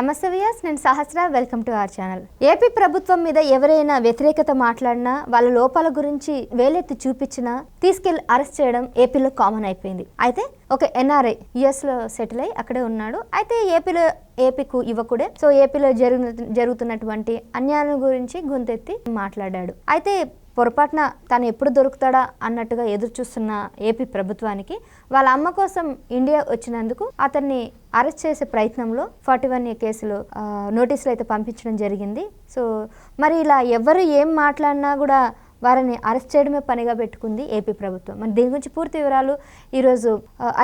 నమస్తే వియాస్ నేను Sahasra. Welcome to our channel AP ప్రభుత్వం మీద ఎవరైనా వ్యతిరేకత మాట్లాడినా వాళ్ళ లోపాల గురించి వేలెత్తి చూపించినా తీసుకెళ్ళి అరెస్ట్ చేయడం ఏపీలో కామన్ అయిపోయింది. అయితే ఒక ఎన్ఆర్ఐ యుఎస్లో సెటిల్ అయి అక్కడే ఉన్నాడు. అయితే ఏపీలో ఏపీకు యువకుడే సో ఏపీలో జరుగు జరుగుతున్నటువంటి అన్యాయం గురించి గొంతెత్తి మాట్లాడాడు. అయితే పొరపాటున తను ఎప్పుడు దొరుకుతాడా అన్నట్టుగా ఎదురు చూస్తున్న ఏపీ ప్రభుత్వానికి వాళ్ళ అమ్మ కోసం ఇండియా వచ్చినందుకు అతన్ని అరెస్ట్ చేసే ప్రయత్నంలో ఫార్టీ వన్ ఏ కేసులు నోటీసులు అయితే పంపించడం జరిగింది. సో మరి ఇలా ఎవరు ఏం మాట్లాడినా కూడా వారిని అరెస్ట్ చేయడమే పనిగా పెట్టుకుంది ఏపీ ప్రభుత్వం. మరి దీని గురించి పూర్తి వివరాలు ఈరోజు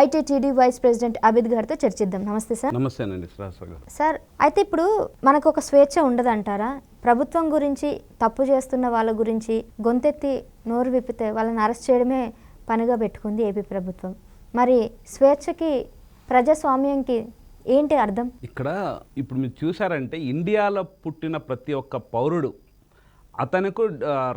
ఐటీటీడీ వైస్ ప్రెసిడెంట్ అబిద్ గారితో చర్చిద్దాం. నమస్తే సార్. నమస్తేనండి సార్ అయితే ఇప్పుడు మనకు ఒక స్వేచ్ఛ ఉండదంటారా? ప్రభుత్వం గురించి తప్పు చేస్తున్న వాళ్ళ గురించి గొంతెత్తి నోరు విప్పితే వాళ్ళని అరెస్ట్ చేయడమే పనిగా పెట్టుకుంది ఏపీ ప్రభుత్వం. మరి స్వేచ్ఛకి ప్రజాస్వామ్యంకి ఏంటి అర్థం? ఇక్కడ ఇప్పుడు మీరు చూసారంటే ఇండియాలో పుట్టిన ప్రతి ఒక్క పౌరుడు అతనికి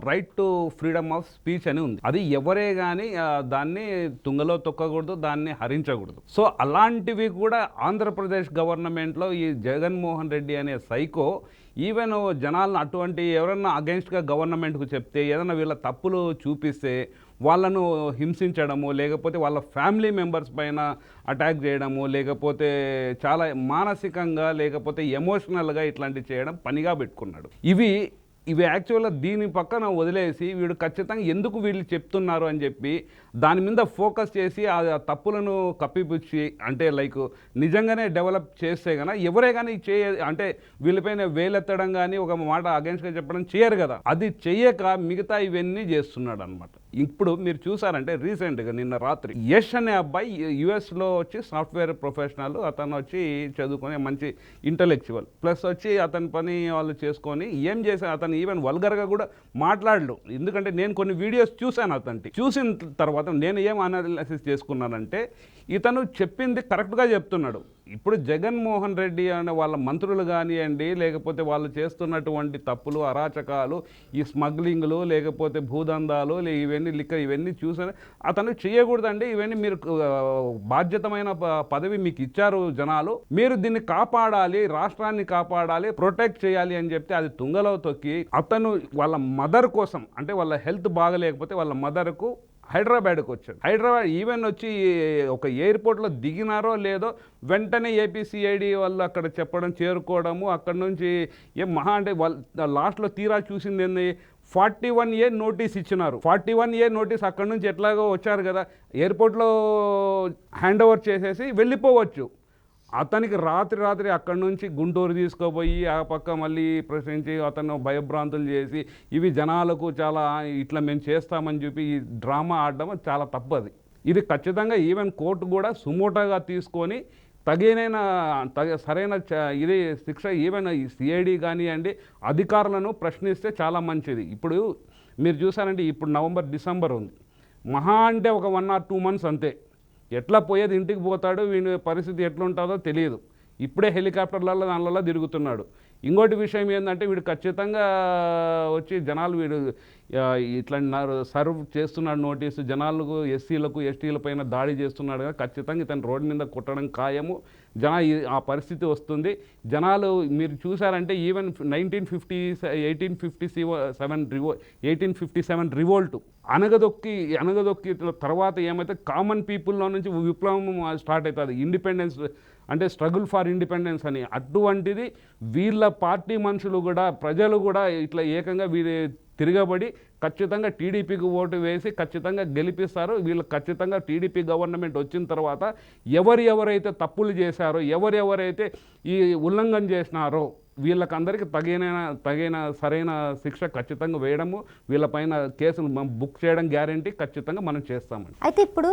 right to freedom of speech అని ఉంది. అది ఎవరే కానీ దాన్ని తుంగలో తొక్కకూడదు దాన్ని హరించకూడదు. సో అలాంటివి కూడా ఆంధ్రప్రదేశ్ గవర్నమెంట్లో ఈ జగన్మోహన్ రెడ్డి అనే సైకో ఈవెన్ జనాలను అటువంటి ఎవరన్నా అగెన్స్ట్గా గవర్నమెంట్కు చెప్తే ఏదైనా వీళ్ళ తప్పులు చూపిస్తే వాళ్ళను హింసించడము లేకపోతే వాళ్ళ ఫ్యామిలీ మెంబర్స్ పైన అటాక్ చేయడము లేకపోతే చాలా మానసికంగా లేకపోతే ఎమోషనల్గా ఇట్లాంటివి చేయడం పనిగా పెట్టుకున్నాడు. ఇవి ఇవి యాక్చువల్గా దీని పక్కన వదిలేసి వీడు ఖచ్చితంగా ఎందుకు వీళ్ళు చెప్తున్నారు అని చెప్పి దాని మీద ఫోకస్ చేసి ఆ తప్పులను కప్పిపుచ్చి అంటే లైక్ నిజంగానే డెవలప్ చేస్తే కనుక ఎవరే కానీ చేయ అంటే వీళ్ళపైన వేలెత్తడం కానీ ఒక మాట అగేన్స్ట్గా చెప్పడం చేయరు కదా. అది చేయక మిగతా ఇవన్నీ చేస్తున్నాడు అనమాట ఇప్పుడు మీరు చూసారంటే రీసెంట్గా నిన్న రాత్రి యష్ అనే అబ్బాయి యుఎస్లో వచ్చి సాఫ్ట్వేర్ ప్రొఫెషనల్ అతను వచ్చి చదువుకొని మంచి ఇంటలెక్చువల్. ప్లస్ వచ్చి అతని పని వాళ్ళు చేసుకొని ఏం చేశారు అతను ఈవెన్ వల్గర్గా కూడా మాట్లాడలు ఎందుకంటే నేను కొన్ని వీడియోస్ చూశాను అతనికి చూసిన తర్వాత నేను ఏం అనాలిసిస్ చేసుకున్నానంటే ఇతను చెప్పింది కరెక్ట్గా చెప్తున్నాడు. ఇప్పుడు జగన్మోహన్ రెడ్డి అనే వాళ్ళ మంత్రులు కానివ్వండి లేకపోతే వాళ్ళు చేస్తున్నటువంటి తప్పులు అరాచకాలు ఈ స్మగ్లింగ్లు లేకపోతే భూదందాలు ఇవన్నీ లిక్క ఇవన్నీ చూసాను అతను చేయకూడదండి. ఇవన్నీ మీరు బాధ్యతమైన ప- పదవి మీకు ఇచ్చారు జనాలు. మీరు దీన్ని కాపాడాలి రాష్ట్రాన్ని కాపాడాలి ప్రొటెక్ట్ చేయాలి అని చెప్తే అది తుంగలో తొక్కి అతను వాళ్ళ మదర్ కోసం అంటే వాళ్ళ హెల్త్ బాగలేకపోతే వాళ్ళ మదర్కు హైదరాబాద్కి వచ్చాడు. హైదరాబాద్ ఈవెన్ వచ్చి ఒక ఎయిర్పోర్ట్లో దిగినారో లేదో వెంటనే ఏపీసీఐడి వాళ్ళు అక్కడ చెప్పడం చేరుకోవడము అక్కడ నుంచి ఏం మహా అంటే వాళ్ళ లాస్ట్లో తీరా చూసింది ఏంది? ఫార్టీ వన్ ఏ నోటీస్ ఇచ్చినారు. ఫార్టీ వన్ ఏ నోటీస్ అక్కడ నుంచి ఎట్లాగో వచ్చారు కదా? ఎయిర్పోర్ట్లో హ్యాండ్ ఓవర్ చేసేసి వెళ్ళిపోవచ్చు. అతనికి రాత్రి రాత్రి అక్కడి నుంచి గుంటూరు తీసుకుపోయి ఆ పక్క మళ్ళీ ప్రశ్నించి అతను భయభ్రాంతులు చేసి ఇవి జనాలకు చాలా ఇట్లా మేము చేస్తామని చెప్పి ఈ డ్రామా ఆడడం చాలా తప్పది. ఇది ఖచ్చితంగా ఈవెన్ కోర్టు కూడా సుమోటోగా తీసుకొని తగినైన తగ సరైన చ- ఇది శిక్ష ఈవెన్ సిఐడి కానివ్వండి అధికారులను ప్రశ్నిస్తే చాలా మంచిది. ఇప్పుడు మీరు చూసారంటే ఇప్పుడు నవంబర్ డిసెంబర్ ఉంది. మహా అంటే ఒక వన్ ఆర్ టూ మంత్స్ అంతే. ఎట్లా పోయేది ఇంటికి పోతాడు వీని పరిస్థితి ఎట్లా ఉంటుందో తెలియదు. ఇప్పుడే హెలికాప్టర్లలో దానిలలో తిరుగుతున్నాడు. ఇంకోటి విషయం ఏంటంటే వీడు ఖచ్చితంగా వచ్చి జనాలు వీడు ఇట్లా సర్వ్ చేస్తున్నాడు నోటీసు జనాలకు ఎస్సీలకు ఎస్టీల పైన దాడి చేస్తున్నాడు కదా ఖచ్చితంగా ఇతను రోడ్డు మీద కొట్టడం ఖాయము. జన ఆ పరిస్థితి వస్తుంది. జనాలు మీరు చూసారంటే even nineteen fifty eighteen fifty seven రివో eighteen fifty seven revolt అనగదొక్కి అనగదొక్కి తర్వాత ఏమైతే కామన్ పీపుల్లో నుంచి విప్లవం స్టార్ట్ అవుతుంది. ఇండిపెండెన్స్ అంటే స్ట్రగుల్ ఫర్ ఇండిపెండెన్స్ అని. అటువంటిది వీళ్ళ పార్టీ మనుషులు కూడా ప్రజలు కూడా ఇట్లా ఏకంగా వీరి తిరగబడి ఖచ్చితంగా టీడీపీకి ఓటు వేసి ఖచ్చితంగా గెలిపిస్తారు. వీళ్ళు ఖచ్చితంగా టీడీపీ గవర్నమెంట్ వచ్చిన తర్వాత ఎవరు ఎవరైతే తప్పులు చేశారో ఎవరెవరైతే ఈ ఉల్లంఘన చేసినారో వీళ్ళకందరికీ తగిన తగిన సరైన శిక్ష ఖచ్చితంగా వేయడము వీళ్ళపైన కేసులు మనం బుక్ చేయడం గ్యారంటీ ఖచ్చితంగా మనం చేస్తామండి. అయితే ఇప్పుడు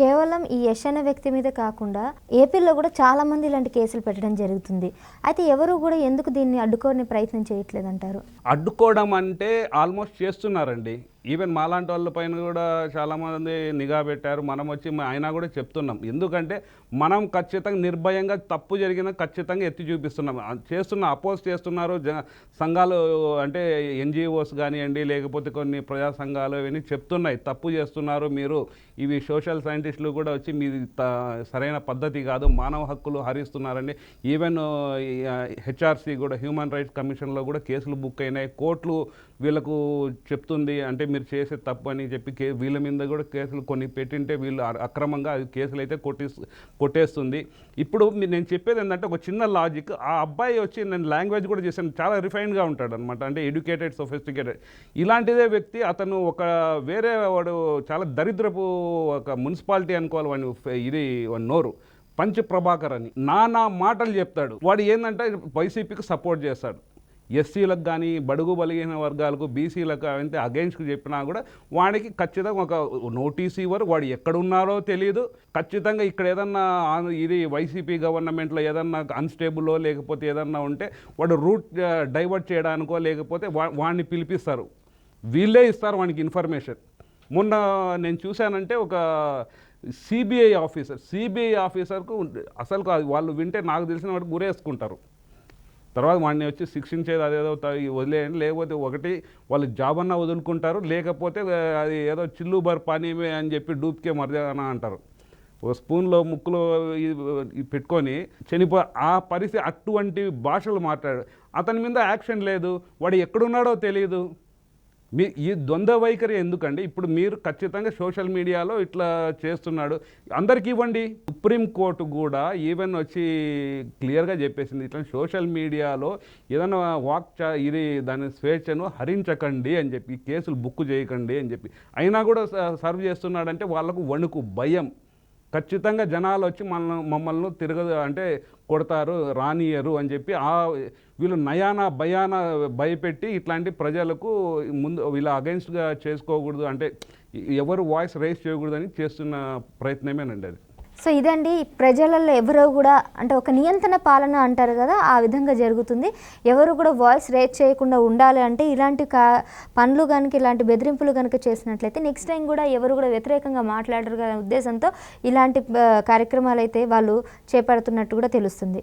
కేవలం ఈ యశ్ అనే వ్యక్తి మీద కాకుండా ఏపీలో కూడా చాలా మంది ఇలాంటి కేసులు పెట్టడం జరుగుతుంది. అయితే ఎవరు కూడా ఎందుకు దీన్ని అడ్డుకోని ప్రయత్నం చేయట్లేదంటారు? అడ్డుకోవడం అంటే ఆల్మోస్ట్ చేస్తున్నారండి. ఈవెన్ మాలాంటి వాళ్ళ పైన కూడా చాలామంది నిఘా పెట్టారు. మనం వచ్చి అయినా కూడా చెప్తున్నాం. ఎందుకంటే మనం ఖచ్చితంగా నిర్భయంగా తప్పు జరిగిన ఖచ్చితంగా ఎత్తి చూపిస్తున్నాం. చేస్తున్న అపోజ్ చేస్తున్నారు జ సంఘాలు అంటే ఎన్జిఓస్ కానివ్వండి లేకపోతే కొన్ని ప్రజా సంఘాలు ఇవన్నీ చెప్తున్నాయి. తప్పు చేస్తున్నారు మీరు. ఇవి సోషల్ సైంటిస్టులు కూడా వచ్చి మీది త- సరైన పద్ధతి కాదు. మానవ హక్కులు హరిస్తున్నారండి ఈవెన్ హెచ్ఆర్సీ కూడా హ్యూమన్ రైట్స్ కమిషన్లో కూడా కేసులు బుక్ అయినాయి. కోర్టులు వీళ్ళకు చెప్తుంది అంటే మీరు చేసే తప్పు అని చెప్పి కే వీళ్ళ మీద కూడా కేసులు కొన్ని పెట్టింటే వీళ్ళు అక్రమంగా అది కేసులు అయితే కొట్టి కొట్టేస్తుంది. ఇప్పుడు నేను చెప్పేది ఏంటంటే ఒక చిన్న లాజిక్ ఆ అబ్బాయి వచ్చి నేను లాంగ్వేజ్ కూడా చేశాను చాలా రిఫైన్డ్గా ఉంటాడు అనమాట అంటే ఎడ్యుకేటెడ్ సొఫిస్టికేటెడ్ ఇలాంటిదే వ్యక్తి అతను ఒక వేరే వాడు చాలా దరిద్రపు ఒక మున్సిపాలిటీ అనుకోవాలి వాడిని ఇది వాడి నోరు. పంచ ప్రభాకర్ అని. నానా మాటలు చెప్తాడు. వాడు ఏంటంటే వైసీపీకి సపోర్ట్ చేస్తాడు. ఎస్సీలకు కానీ బడుగు బలిగిన వర్గాలకు బీసీలకు అంటే అగెన్స్ట్ చెప్పినా కూడా వాడికి ఖచ్చితంగా ఒక నోటీస్ ఇవ్వరు. వాడు ఎక్కడున్నారో తెలియదు ఖచ్చితంగా ఇక్కడ ఏదన్నా ఇది వైసీపీ గవర్నమెంట్లో ఏదన్నా అన్స్టేబుల్లో లేకపోతే ఏదన్నా ఉంటే వాడు రూట్ డైవర్ట్ చేయడానికో లేకపోతే వా వాడిని పిలిపిస్తారు. వీళ్ళే ఇస్తారు వానికి ఇన్ఫర్మేషన్ మొన్న నేను చూశానంటే ఒక సిబిఐ ఆఫీసర్ సిబిఐ ఆఫీసర్కు అసలు వాళ్ళు వింటే నాకు తెలిసిన వాడికి గురేసుకుంటారు. తర్వాత వాడిని వచ్చి శిక్షించేది అదేదో వదిలేయండి. లేకపోతే ఒకటి వాళ్ళు జాబ్ అన్నా వదులుకుంటారు. లేకపోతే అది ఏదో చిల్లు బర్ అని చెప్పి డూప్కే మర్యాదన అంటారు. ఓ స్పూన్లో ముక్కులో పెట్టుకొని చనిపో ఆ పరిస్థితి అటువంటి భాషలు మాట్లాడు అతని మీద యాక్షన్ లేదు. వాడు ఎక్కడున్నాడో తెలియదు మీ ఈ ద్వంద్వ వైఖరి ఎందుకండి? ఇప్పుడు మీరు ఖచ్చితంగా సోషల్ మీడియాలో ఇట్లా చేస్తున్నాడు. అందరికీ ఇవ్వండి. సుప్రీం కోర్టు కూడా ఈవెన్ వచ్చి క్లియర్గా చెప్పేసింది. ఇట్లా సోషల్ మీడియాలో ఏదైనా వాక్ చ- ఇది దాని స్వేచ్ఛను హరించకండి అని చెప్పి కేసులు బుక్ చేయకండి అని చెప్పి. అయినా కూడా స- సర్వ్ చేస్తున్నాడంటే వాళ్ళకు వణుకు భయం. ఖచ్చితంగా జనాలు వచ్చి మన మమ్మల్ని తిరగదు అంటే కొడతారు రానియరు అని చెప్పి ఆ వీళ్ళు నయాన భయాన భయపెట్టి ఇట్లాంటి ప్రజలకు ముందు వీళ్ళ అగెన్స్ట్గా చేసుకోకూడదు అంటే ఎవరు వాయిస్ రైజ్ చేయకూడదని చేస్తున్న ప్రయత్నమేనండి అది. సో ఇదండి ప్రజలలో ఎవరో కూడా అంటే ఒక నియంత్రణ పాలన అంటారు కదా ఆ విధంగా జరుగుతుంది. ఎవరు కూడా వాయిస్ రేట్ చేయకుండా ఉండాలి అంటే ఇలాంటి కా పనులు కనుక ఇలాంటి బెదిరింపులు కనుక చేసినట్లయితే నెక్స్ట్ టైం కూడా ఎవరు కూడా వ్యతిరేకంగా మాట్లాడరు కదా ఉద్దేశంతో ఇలాంటి కార్యక్రమాలు అయితే వాళ్ళు చేపడుతున్నట్టు కూడా తెలుస్తుంది.